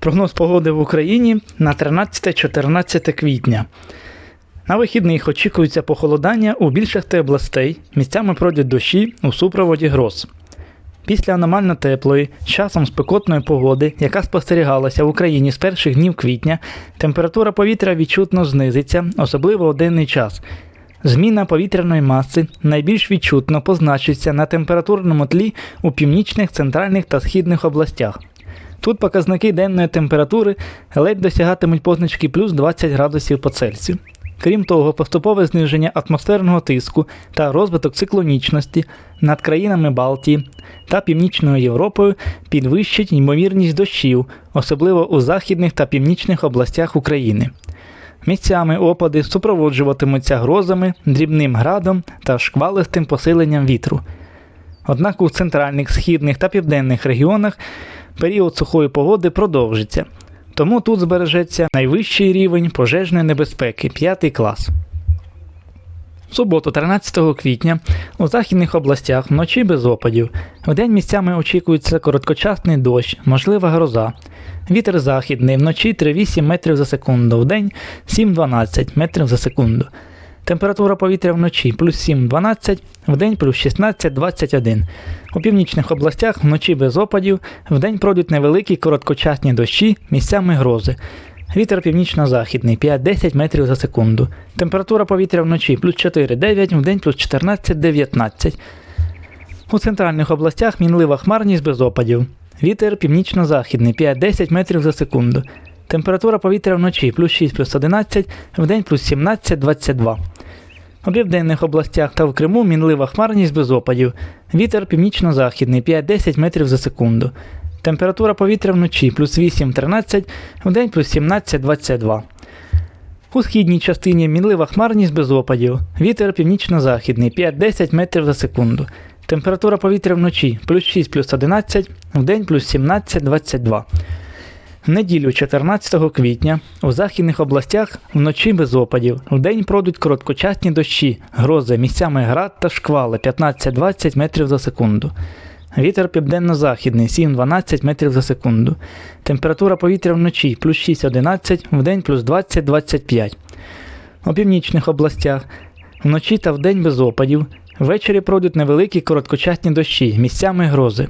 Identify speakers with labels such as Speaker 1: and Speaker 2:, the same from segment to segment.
Speaker 1: Прогноз погоди в Україні на 13-14 квітня. На вихідних очікується похолодання у більшості областей, місцями пройдуть дощі у супроводі гроз. Після аномально теплої, часом спекотної погоди, яка спостерігалася в Україні з перших днів квітня, температура повітря відчутно знизиться, особливо у денний час. Зміна повітряної маси найбільш відчутно позначиться на температурному тлі у північних, центральних та східних областях. Тут показники денної температури ледь досягатимуть позначки плюс 20 градусів по Цельсію. Крім того, поступове зниження атмосферного тиску та розвиток циклонічності над країнами Балтії та Північною Європою підвищить ймовірність дощів, особливо у західних та північних областях України. Місцями опади супроводжуватимуться грозами, дрібним градом та шквалистим посиленням вітру. Однак у центральних, східних та південних регіонах період сухої погоди продовжиться, тому тут збережеться найвищий рівень пожежної небезпеки 5 клас. В суботу, 13 квітня, у західних областях вночі без опадів. Вдень місцями очікується короткочасний дощ, можлива гроза. Вітер західний вночі 3,8 метрів за секунду, вдень 7-12 метрів за секунду. Температура повітря вночі плюс 7-12, вдень плюс 16-21. У північних областях вночі без опадів, вдень пройдуть невеликі короткочасні дощі, місцями грози. Вітер північно-західний 5-10 метрів за секунду. Температура повітря вночі плюс 4-9, вдень плюс 14-19. У центральних областях мінлива хмарність без опадів. Вітер північно-західний 5-10 метрів за секунду. Температура повітря вночі плюс 6 плюс 11, вдень плюс 17-22. У південних областях та в Криму мінлива хмарність без опадів. Вітер північно-західний 5-10 метрів за секунду. Температура повітря вночі плюс 8-13, вдень плюс 17-22. У східній частині мінлива хмарність без опадів. Вітер північно-західний 5-10 метрів за секунду. Температура повітря вночі плюс 6 плюс 11, вдень плюс 17-22. Неділю 14 квітня у західних областях вночі без опадів. Вдень пройдуть короткочасні дощі, грози, місцями град та шквали 15-20 метрів за секунду. Вітер південно-західний 7-12 метрів за секунду. Температура повітря вночі плюс 6-11, вдень плюс 20-25. У північних областях вночі та вдень без опадів. Ввечері пройдуть невеликі короткочасні дощі, місцями грози.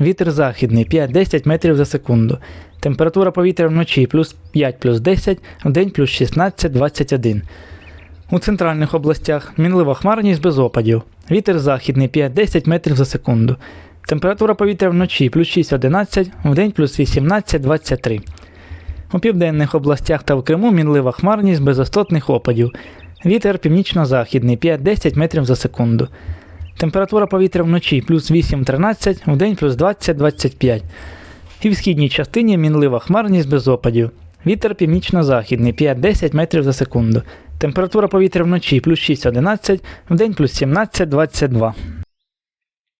Speaker 1: Вітер західний 5-10 метрів за секунду. Температура повітря вночі плюс 5 плюс 10, вдень плюс 16-21. У центральних областях мінлива хмарність без опадів. Вітер західний 5-10 метрів за секунду. Температура повітря вночі плюс 6-11, вдень плюс 18-23. У південних областях та в Криму мінлива хмарність без остатних опадів. Вітер північно-західний 5-10 метрів за секунду. Температура повітря вночі плюс 8-13, вдень плюс 20-25. І в східній частині мінлива хмарність без опадів. Вітер північно-західний 5-10 метрів за секунду. Температура повітря вночі плюс 6-11, вдень плюс 17-22.